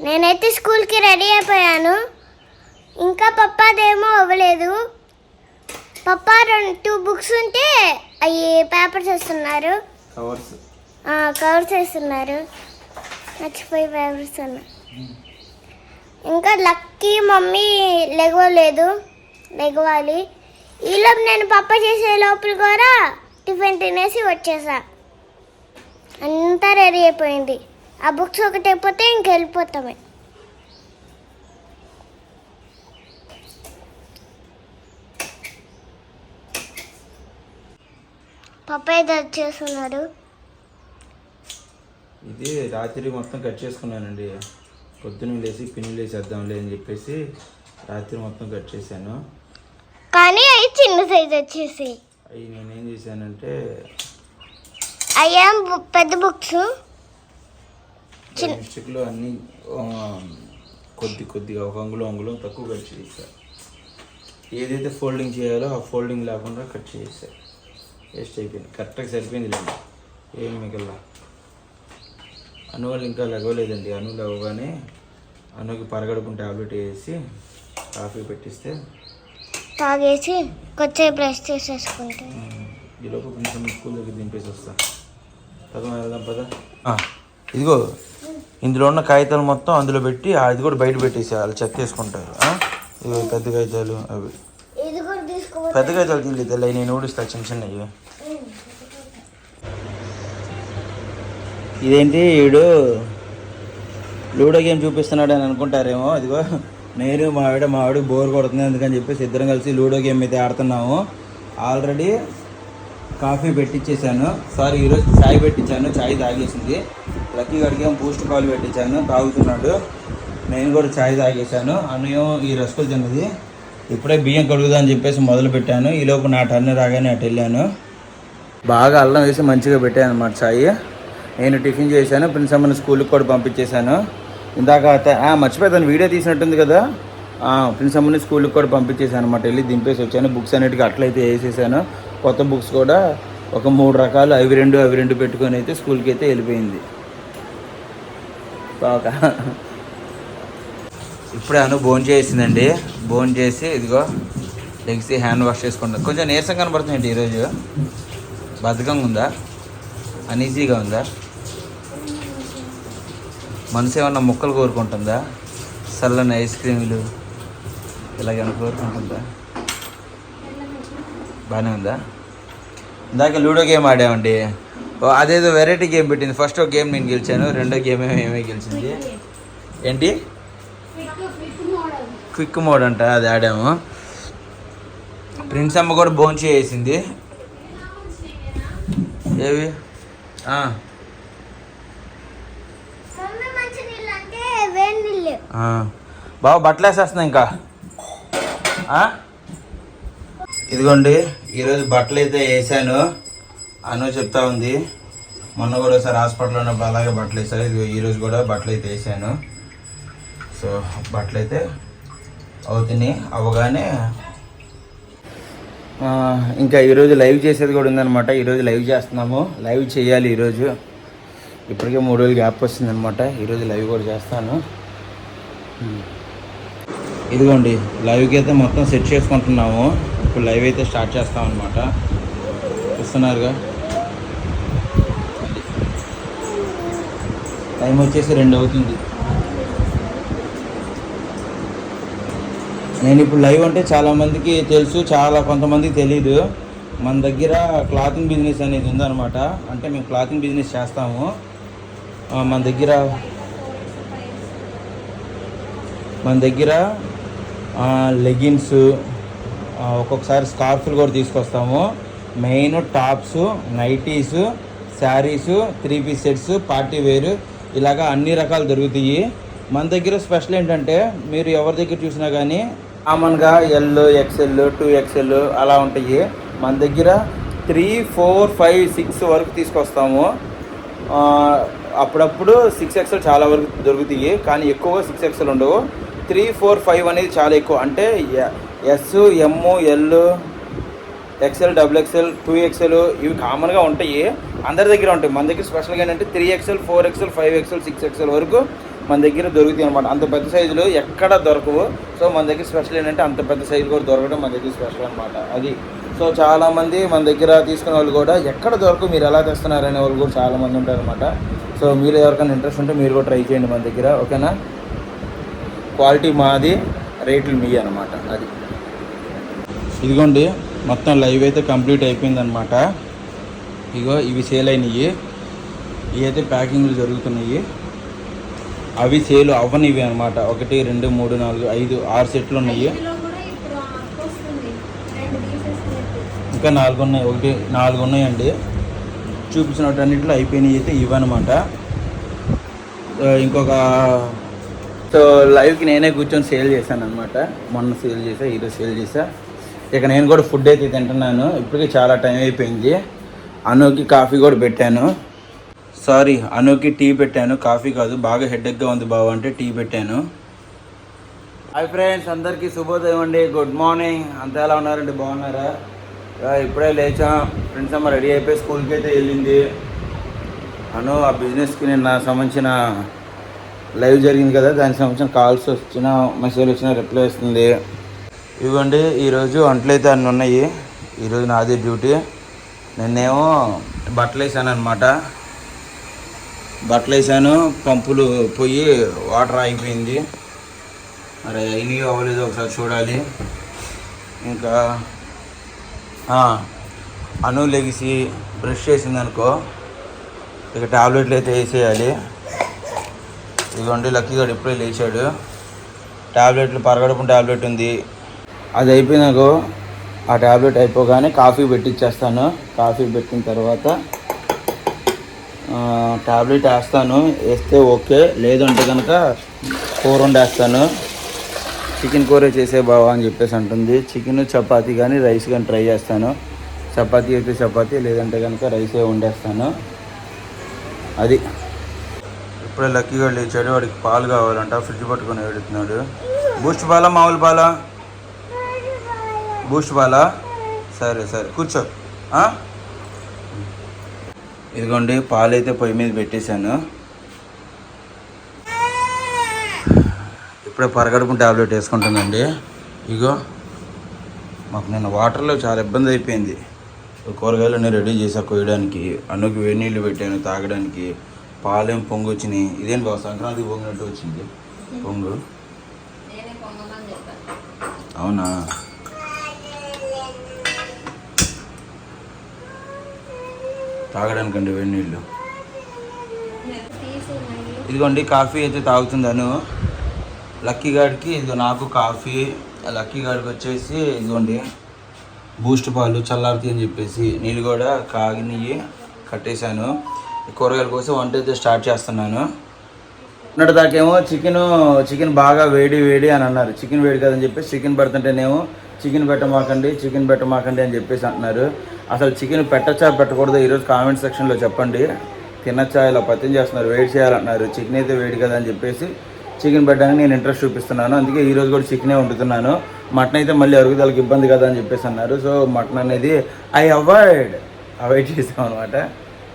నేనైతే స్కూల్కి రెడీ అయిపోయాను. ఇంకా పప్పాదేమో అవ్వలేదు. పప్పా రెండు టూ బుక్స్ ఉంటే అవి పేపర్స్ వేస్తున్నారు. కవర్స్. కవర్స్ వేస్తున్నారు. మర్చిపోయి పేపర్స్ ఉన్నా ఇంకా లక్కీ మమ్మీ లెగవలేదు లెగవాలి. ఈలోపు నేను పప్ప చేసే లోపల కూడా టిఫిన్ తినేసి వచ్చేసా. అంతా రెడీ అయిపోయింది. ఆ బుక్స్ ఒకటి అయిపోతే ఇంక వెళ్ళిపోతామే. పప్ప ఏదో చేస్తున్నారు ఇది రాత్రి మొత్తం కట్ చేసుకున్నానండి. పొద్దున్న లేచి పిన్నులు వేసేద్దాంలే అని చెప్పేసి రాత్రి మొత్తం కట్ చేశాను. కానీ అవి చిన్న సైజ్ వచ్చేసి అవి నేనేం చేశానంటే అయ్యా పెద్ద బుక్స్? మిస్టేక్లో అన్ని కొద్ది కొద్దిగా ఒక అంగుళం అంగుళం తక్కువ కట్ చేశాను ఏదైతే ఫోల్డింగ్ చేయాలో ఆ ఫోల్డింగ్ లేకుండా కట్ చేశాను వేస్ట్ అయిపోయింది. కరెక్ట్గా సరిపోయింది లేండి. ఏం మిగల్లా. అను వాళ్ళు ఇంకా లెగవలేదండి. అను లేవగానే అనుకి పరగడుపున టాబ్లెట్ వేసి కాఫీ పెట్టిస్తే తాగేసి కొద్దిసేపు రెస్ట్ చేసేసుకుంటే. ఈలోపు కొంచెం స్కూల్ దగ్గర దింపేసి వస్తా. పద వెళ్దాం పద. ఆ, ఇదిగో ఇందులో ఉన్న కాగితాలు మొత్తం అందులో పెట్టి అది కూడా బయట పెట్టేసేయాలి చెత్త వేసుకుంటారు ఆ? ఇదిగో పెద్ద కాగితాలు అవి. పెద్ద కాగితాలు తెల్ల నేను ఊడిస్తా చిన్న చిన్నవి. ఇదేంటి వీడు లూడో గేమ్ చూపిస్తున్నాడు అని అనుకుంటారేమో ఇదిగో నేను మా ఆవిడ మా ఆవిడ బోర్ కొడుతుంది అందుకని చెప్పేసి ఇద్దరం కలిసి లూడో గేమ్ అయితే ఆడుతున్నాము. ఆల్రెడీ కాఫీ పెట్టించేశాను సారీ ఈరోజు చాయ్ పెట్టించాను చాయ్ తాగేసింది. లక్కీ గడికి ఏమో బూస్ట్ కాల్ పెట్టించాను తాగుతున్నాడు. నేను కూడా చాయ్ తాగేశాను. అన్నయ్యం ఈ రసకులు తిన్నది. ఇప్పుడే బియ్యం కడుగుదా అని చెప్పేసి మొదలు పెట్టాను. ఈలోపు నా టర్న్ రాగానే అటు వెళ్ళాను. బాగా అల్లం వేసి మంచిగా పెట్టాను అనమాట చాయ్. నేను టిఫిన్ చేశాను. ప్రిన్స్ అమ్మని స్కూల్కి కూడా పంపించేశాను. ఇందాక మర్చిపోయాను. వీడియో తీసినట్టుంది కదా. ఆ, ప్రిన్స్ అమ్మని స్కూల్కి కూడా పంపించేశాను అనమాట వెళ్ళి దింపేసి వచ్చాను. బుక్స్ అన్నిటికీ అట్లయితే వేసేసాను. కొత్త బుక్స్ కూడా ఒక మూడు రకాలు అవి రెండు అవి రెండు పెట్టుకొని అయితే స్కూల్కి అయితే వెళ్ళిపోయింది. బాగా. ఇప్పుడే అను భోజనం చేసిందండి. భోజనం చేసి ఇదిగో లెగ్సి హ్యాండ్ వాష్ చేసుకుంటాను కొంచెం నీరసం కనబడుతుందండి ఈరోజు. బద్ధకంగా ఉందా? అనీజీగా ఉందా? మనసు ఏమన్నా మొక్కలు కోరుకుంటుందా? చల్లని ఐస్ క్రీములు ఇలాగ కోరుకుంటుందా? బాగానే ఉందా? ఇందాక లూడో గేమ్ ఆడామండి. అదేదో వెరైటీ గేమ్ పెట్టింది. ఫస్ట్ ఒక గేమ్ నేను గెలిచాను రెండో గేమ్ ఏమో ఏమే గెలిచింది. ఏంటి? క్విక్ మోడ్ అంట అది ఆడాము. ప్రిన్స్ అమ్మ కూడా భోంచి చేసింది. ఏవి. బావ బట్టలు వేసేస్తున్నా ఇంకా? ఇదిగోండి ఈరోజు బట్టలు అయితే వేసాను అను చెప్తా ఉంది. మొన్న కూడా ఒకసారి హాస్పిటల్లో ఉన్నప్పుడు అలాగే బట్టలు వేసాను ఇది ఈరోజు కూడా బట్టలు అయితే వేసాను సో బట్టలు అయితే అవుతున్నాయి అవగానే ఇంకా ఈరోజు లైవ్ చేసేది కూడా ఉందన్నమాట. ఈరోజు లైవ్ చేస్తున్నాము. లైవ్ చేయాలి ఈరోజు ఇప్పటికే మూడు రోజులు గ్యాప్ వస్తుందన్నమాట. ఈరోజు లైవ్ కూడా చేస్తాను. ఇదిగోండి లైవ్కి అయితే మొత్తం సెట్ చేసుకుంటున్నాము. ఇప్పుడు లైవ్ అయితే స్టార్ట్ చేస్తాం అనమాట చూస్తున్నారుగా? టైం వచ్చేసి రెండు అవుతుంది. నేను ఇప్పుడు లైవ్ అంటే చాలామందికి తెలుసు చాలా కొంతమందికి తెలియదు మన దగ్గర క్లాతింగ్ బిజినెస్ అనేది ఉందన్నమాట. అంటే మేము క్లాతింగ్ బిజినెస్ చేస్తాము. మన దగ్గర మన దగ్గర లెగిన్స్ ఒక్కొక్కసారి స్కార్ఫ్లు కూడా తీసుకొస్తాము. Main tops nighties saris three piece sets party వేరు ఇలాగా అన్ని రకాలు దొరుకుతాయి. మన దగ్గర స్పెషల్ ఏంటంటే మీరు ఎవరి దగ్గర చూసినా కానీ కామన్గా ఎల్ ఎక్సెల్ టూ ఎక్సెల్ అలా ఉంటాయి. మన దగ్గర త్రీ ఫోర్ ఫైవ్ సిక్స్ వరకు తీసుకొస్తాము. అప్పుడప్పుడు సిక్స్ ఎక్స్ఎల్ చాలా వరకు దొరుకుతాయి. కానీ ఎక్కువగా సిక్స్ ఎక్స్ఎల్ ఉండవు. త్రీ ఫోర్ ఫైవ్ అనేది చాలా ఎక్కువ. అంటే S M L XL double XL two XL ఇవి కామన్గా ఉంటాయి. అందరి దగ్గర ఉంటాయి. మన దగ్గర స్పెషల్గా ఏంటంటే three XL four XL five XL six XL వరకు మన దగ్గర దొరుకుతాయి అనమాట అంత పెద్ద సైజులు ఎక్కడ దొరకవు. సో మన దగ్గర స్పెషల్ ఏంటంటే అంత పెద్ద సైజు కూడా దొరకడం మన దగ్గర స్పెషల్ అనమాట అది. సో చాలామంది మన దగ్గర తీసుకునే వాళ్ళు కూడా ఎక్కడ దొరకవు మీరు ఎలా తెస్తున్నారు అనే వాళ్ళు కూడా చాలామంది ఉంటారు అనమాట సో మీరు ఎవరికైనా ఇంట్రెస్ట్ ఉంటే మీరు కూడా ట్రై చేయండి మన దగ్గర. ఓకేనా? క్వాలిటీ మాది రేట్లు మీ అనమాట అది. ఇదిగోండి మొత్తం లైవ్ అయితే కంప్లీట్ అయిపోయింది అనమాట ఇగో ఇవి సేల్ అయినాయి. ఇవి అయితే ప్యాకింగ్లు జరుగుతున్నాయి. అవి సేల్ అవ్వనివి అనమాట ఒకటి రెండు మూడు నాలుగు ఐదు ఆరు సెట్లు ఉన్నాయి. ఇంకా నాలుగు ఉన్నాయి. ఒకటి నాలుగు ఉన్నాయండి. చూపించినట్టన్నింటిలో అయిపోయినాయి అయితే ఇవన్నమాట ఇంకొక సో లైవ్కి నేనే కూర్చొని సేల్ చేశాను అనమాట మొన్న సేల్ చేసా ఈరోజు సేల్ చేసా ఇక నేను కూడా ఫుడ్ అయితే తింటున్నాను. ఇప్పటికీ చాలా టైం అయిపోయింది. అనుకి కాఫీ కూడా పెట్టాను. సారీ అనుకి టీ పెట్టాను. కాఫీ కాదు బాగా హెడ్ఎక్గా ఉంది బావ అంటే టీ పెట్టాను. హాయ్ ఫ్రెండ్స్ అందరికీ శుభోదయం అండి. Good morning. అంతా ఎలా ఉన్నారండి? బాగున్నారా? ఇప్పుడే లేచాం. ఫ్రెండ్స్ అమ్మ రెడీ అయిపోయి స్కూల్కి అయితే వెళ్ళింది. అను ఆ బిజినెస్కి నిన్న సంబంధించిన లైవ్ జరిగింది కదా దానికి సంబంధించిన కాల్స్ వచ్చిన మెసేజ్ వచ్చిన రిప్లై వస్తుంది. ఇవ్వండి ఈరోజు వంటలు అయితే అన్నీ ఉన్నాయి. ఈరోజు నాది డ్యూటీ. నిన్నేమో బట్టలు వేసాను అనమాట బట్టలు వేసాను పంపులు పోయి వాటర్ ఆగిపోయింది. మరి అయినవి అవ్వలేదు ఒకసారి చూడాలి. ఇంకా అను లెగిసి బ్రష్ చేసింది అనుకో ఇక టాబ్లెట్లు అయితే వేసేయాలి. ఇదిగోండి లక్కీ ఇప్పుడే లేచాడు. ట్యాబ్లెట్లు పరగడుపు టాబ్లెట్ ఉంది. అది అయిపోయినాకో ఆ టాబ్లెట్ అయిపోగానే కాఫీ పెట్టిచ్చేస్తాను. కాఫీ పెట్టిన తర్వాత ట్యాబ్లెట్ వేస్తాను. వేస్తే ఓకే. లేదంటే కనుక కూర వండేస్తాను. చికెన్ కూర చేసే బావా అని చెప్పేసి అంటుంది. చికెన్ చపాతీ కానీ రైస్ కానీ ట్రై చేస్తాను. చపాతీ అయితే చపాతీ లేదంటే కనుక రైసే వండేస్తాను. అది. ఇప్పుడే లక్కీగా లేచాడు వాడికి పాలు కావాలంట ఫ్రిడ్జ్ పట్టుకొని ఏడుతున్నాడు. బూస్ట్ పాలా మామూలు పాలా బూస్ట్ బాలా? సరే సరే కూర్చో. ఇదిగోండి పాలు అయితే పొయ్యి మీద పెట్టేశాను. ఇప్పుడే పరగడుపు టాబ్లెట్ వేసుకుంటుందండి ఇగో మాకు నిన్న వాటర్లో చాలా ఇబ్బంది అయిపోయింది. కూరగాయలన్నీ రెడీ చేసా కొయ్యడానికి. అన్నుకి వేడి నీళ్ళు పెట్టాను తాగడానికి. పాలేం పొంగు వచ్చినాయి ఇదేంటి బాబు? సంక్రాంతికి పొంగినట్టు వచ్చింది. పొంగు. అవునా? తాగడానికండి వేడి నీళ్ళు. ఇదిగోండి కాఫీ అయితే తాగుతుందను లక్కీ గాడికి ఇదిగో నాకు కాఫీ. లక్కీ గాడికి వచ్చేసి ఇదిగోండి బూస్ట్ పాలు చల్లారుతాయి అని చెప్పేసి నీళ్ళు కూడా కాగినవి కట్టేశాను. కూరగాయల కోసం వంట అయితే స్టార్ట్ చేస్తున్నాను. ఉన్నటి దాకేమో చికెన్ చికెన్ బాగా వేడి వేడి అని అన్నారు. చికెన్ వేడి కదని చెప్పేసి చికెన్ పెడుతుంటేనేమో చికెన్ పెట్టమాకండి చికెన్ పెట్టమాకండి అని చెప్పేసి అంటున్నారు. అసలు చికెన్ పెట్టచ్చా పెట్టకూడదు ఈరోజు కామెంట్ సెక్షన్లో చెప్పండి. తినచ్చా ఇలా పత్యం చేస్తున్నారు వేడి చేయాలంటున్నారు. చికెన్ అయితే వేడి కదా అని చెప్పేసి చికెన్ పెట్టడానికి నేను ఇంట్రెస్ట్ చూపిస్తున్నాను. అందుకే ఈరోజు కూడా చికెనే వండుతున్నాను. మటన్ అయితే మళ్ళీ అరుగుదలకు ఇబ్బంది కదా అని చెప్పేసి అన్నారు. సో మటన్ అనేది ఐ అవాయిడ్ అవాయిడ్ చేసాం అనమాట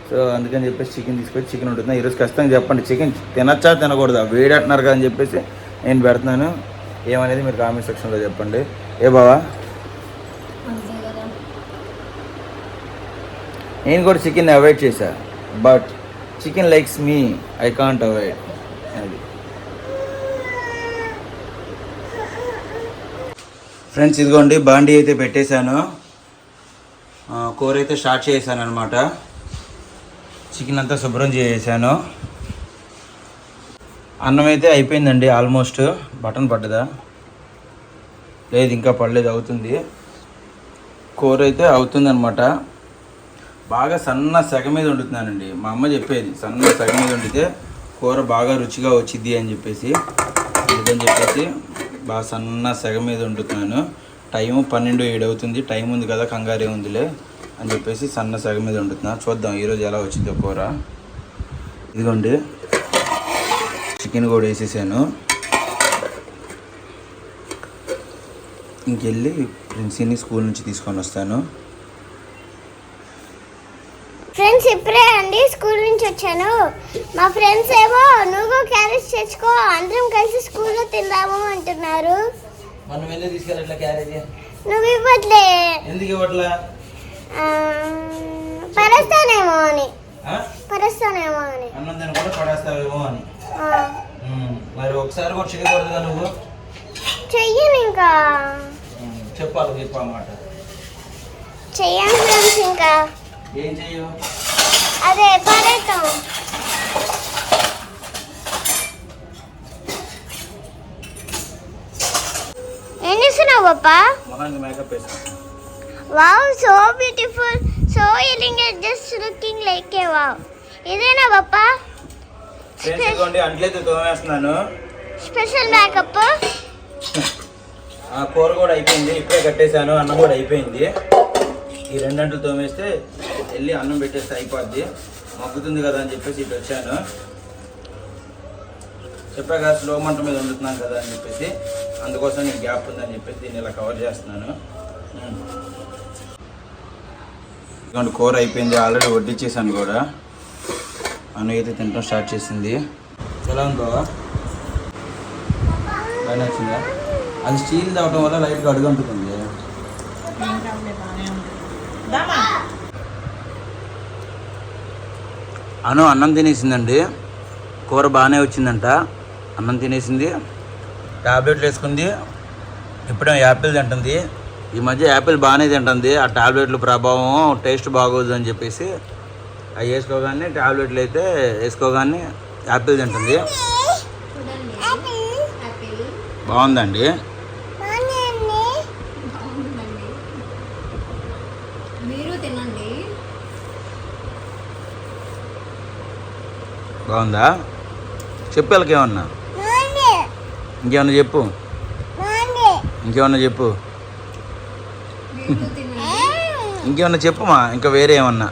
సో అందుకని చెప్పేసి చికెన్ తీసుకొచ్చి చికెన్ ఉంటుంది. ఈరోజు ఖచ్చితంగా చెప్పండి. చికెన్ తినచ్చా తినకూడదా? వేడి అంటున్నారు కదా అని చెప్పేసి నేను పెడుతున్నాను. ఏమనేది మీరు కామెంట్ సెక్షన్లో చెప్పండి. ఏ బావా? నేను కూడా చికెన్ అవాయిడ్ చేశా. But chicken likes me I can't avoid అది. ఫ్రెండ్స్ ఇదిగోండి బాండీ అయితే పెట్టేశాను. కూర అయితే స్టార్ట్ చేశాను అనమాట చికెన్ అంతా శుభ్రం చేసేసాను అన్నం అయితే అయిపోయిందండి ఆల్మోస్ట్. బటన్ పడ్డదా? లేదు ఇంకా పడలేదు అవుతుంది. కూర అయితే అవుతుందన్నమాట. బాగా సన్న సెగ మీద వండుతున్నానండి. మా అమ్మ చెప్పేది సన్న సెగ మీద వండితే కూర బాగా రుచిగా వచ్చింది అని చెప్పేసి. అందుకని చెప్పేసి బాగా సన్న సెగ మీద వండుతున్నాను. టైం పన్నెండు ఏడు అవుతుంది టైం ఉంది కదా కంగారే ఉందిలే. అని చెప్పేసి సన్న సెగ మీద వండుతున్నా. చూద్దాం ఈరోజు ఎలా వచ్చిందో కూర. ఇదిగోండి. చికెన్ కూడా వేసేసాను. ఇంకెళ్ళి ప్రిన్సీని స్కూల్ నుంచి తీసుకొని వస్తాను. ఫ్రెండ్స్ ఇప్పుడే అండి స్కూల్ నుంచి వచ్చాను. మా ఫ్రెండ్స్ ఏమో నువ్వు క్యారెట్స్ తెచ్చుకో అందరం కలిసి స్కూల్లో తిందాము అంటున్నారు. మనం వెళ్ళి తీసుకెళ్ళట్లే క్యారేజ్? నువ్వు ఇవ్వట్లే. ఎందుకు ఇవ్వట్లా? ఆ, పరేస్తానేమో అని. ఆ? పరేస్తానేమో అని. అన్నం తిని కూడా పడేస్తావేమో అని. మరి ఒకసారి కూడా చేయకూడదుగా నువ్వు? చెయ్యను ఇంకా. చెప్పాలి చెప్పు అన్నమాట చెయ్యను ఫ్రెండ్స్ ఇంకా. ఏం చెయ్యవు? అదే పరేస్తాం ఏం చేస్తున్నావు పప్పా మొహానికి మేకప్ వేసాను wow so beautiful so elegant just looking like a wow ఇదేనా ఫ్రెండ్స్ ఇదిగోండి అంట్లయితే తోమేస్తున్నాను. స్పెషల్ మేకప్ ఆ కూర కూడా అయిపోయింది ఇప్పుడే కట్టేశాను అన్నం కూడా అయిపోయింది. ఈ రెండంట్లు తోమేస్తే వెళ్ళి అన్నం పెట్టేస్తే అయిపోద్ది. మగ్గుతుంది కదా అని చెప్పేసి ఇటు వచ్చాను. చెప్పా కదా స్లో మంట మీద వండుతున్నాను కదా అని చెప్పేసి అందుకోసం నీకు గ్యాప్ ఉందని చెప్పేసి దీన్ని ఇలా కవర్ చేస్తున్నాను. ఉమ్. కూర అయిపోయింది ఆల్రెడీ వడ్డిచ్చేసాను కూడా. అను అయితే తినడం స్టార్ట్ చేసింది. ఎలా ఉందో బాగా నచ్చిందా? అది స్టీల్ తవ్వటం వల్ల లైట్గా అడుగంటుతుంది అను అన్నం తినేసిందండి. కూర బాగానే వచ్చిందంట. అన్నం తినేసింది. టాబ్లెట్లు వేసుకుంది. ఇప్పుడే యాపిల్ తింటుంది. ఈ మధ్య యాపిల్ బాగానే తింటుంది. ఆ టాబ్లెట్ల ప్రభావం టేస్ట్ బాగోదు అని చెప్పేసి అవి వేసుకోగానే టాబ్లెట్లు అయితే వేసుకోగానే యాపిల్ తింటుంది. బాగుందండి. బాగుందండి మీరు తినండి. బాగుందా? చెప్పు వాళ్ళకేమన్నా ఇంకేమన్నా చెప్పు. ఇంకేమన్నా చెప్పు. ఇంకేమన్నా చెప్పుమా? ఇంకా వేరే ఏమన్నా?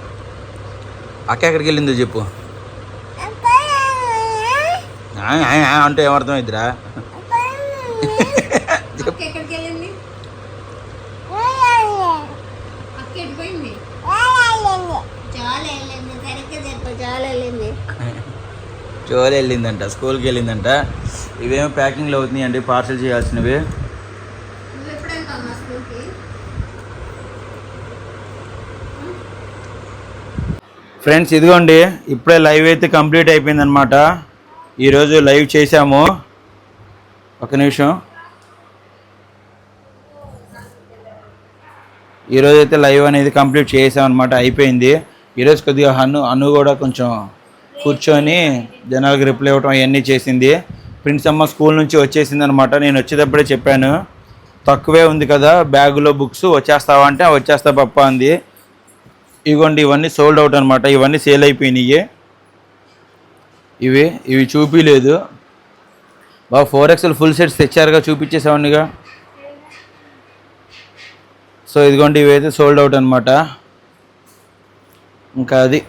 అక్క ఎక్కడికి వెళ్ళిందో చెప్పు. అంటే ఏమర్థమైద్దిరా అక్క ఎక్కడికి వెళ్ళింది అక్క ఎడిపోయింది చాలా వెళ్ళిందంట స్కూల్కి వెళ్ళిందంట. ఇవేమో ప్యాకింగ్లో అవుతున్నాయి అండి పార్సల్ చేయాల్సినవి నువ్వు ఎప్పుడు వెళ్తావు మా స్కూల్కి ఫ్రెండ్స్ ఇదిగోండి ఇప్పుడే లైవ్ అయితే కంప్లీట్ అయిపోయిందనమాట ఈరోజు లైవ్ చేశాము. ఒక నిమిషం. ఈరోజు అయితే లైవ్ అనేది కంప్లీట్ చేసామన్నమాట అయిపోయింది. ఈరోజు కొద్దిగా అను అను కూడా కొంచెం కూర్చొని జనాలకు రిప్లై ఇవ్వటం అవన్నీ చేసింది. ప్రిన్స్ అమ్మ స్కూల్ నుంచి వచ్చేసింది అనమాట నేను వచ్చేటప్పుడే చెప్పాను. తక్కువే ఉంది కదా బ్యాగులో బుక్స్ వచ్చేస్తావా అంటే వచ్చేస్తా పప్ప అంది. ఇదిగోండి ఇవన్నీ సోల్డ్ అవుట్ అనమాట ఇవన్నీ సేల్ అయిపోయినాయి. ఇవి ఇవి చూపించలేదు బాగా ఫోర్ ఎక్స్ఎల్ ఫుల్ సెట్స్ తెచ్చారుగా చూపించేసామనిగా సో ఇదిగోండి ఇవైతే సోల్డ్ అవుట్ అనమాట ఇంకా అది.